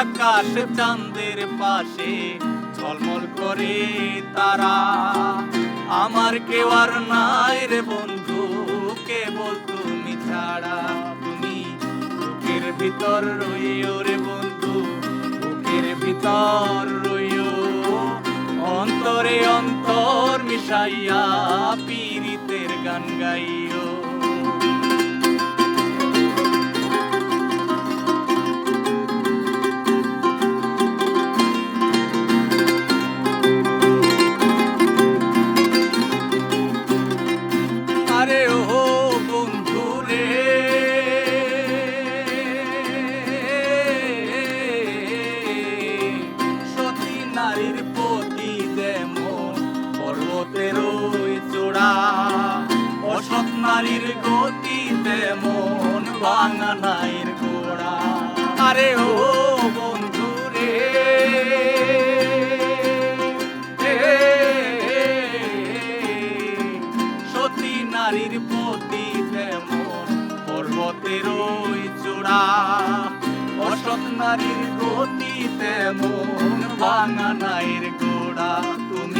আকাশ চাঁদের পাশে ঝলমল করে তারা। আমার কেউ আর নাই রে বন্ধু, কেবল তুমি ছাড়া তুমি। বুকের ভিতর রইও রে বন্ধু, বুকের ভিতর রইও। অন্তরে অন্তর মিশাইয়া পীড়িতের গান গাইও। নারীর গতি তেমন ভাঙা নাইর গোড়া। আরে ও বন্ধু রে। সতী নারীর প্রতি তেমন পর্বতের ওই চূড়া। অসৎ নারীর গতিতে মন ভাঙা নাইর গোড়া। তুমি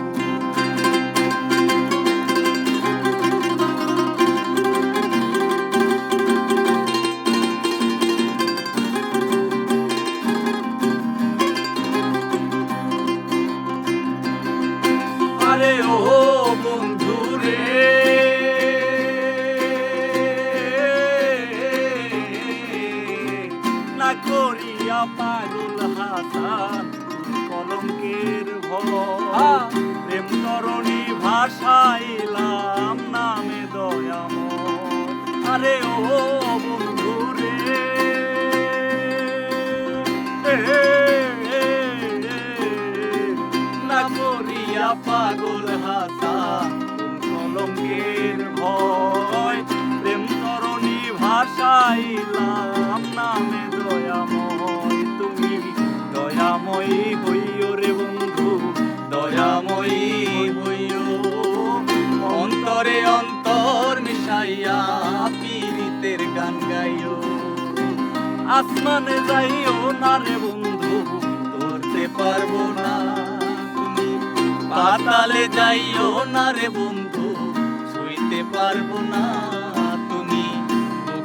ও বন্ধু রে। না করিয়া পাগল হাসান ভাষাইলাম নামে দয়াম আরে ও বন্ধু রে। না পাগল ভাষাইলাম নামে দয়াময় তুমি দয়াময়ী হইও রে বন্ধু দয়াময়ী হইও অন্তরে অন্তর মিশাইয়া পীড়িতের গান গাইও আসমানে যাইও না রে বন্ধু ধরতে পারব না তুমি পাতালে যাইও না রে বন্ধু ছুঁইতে পারব না।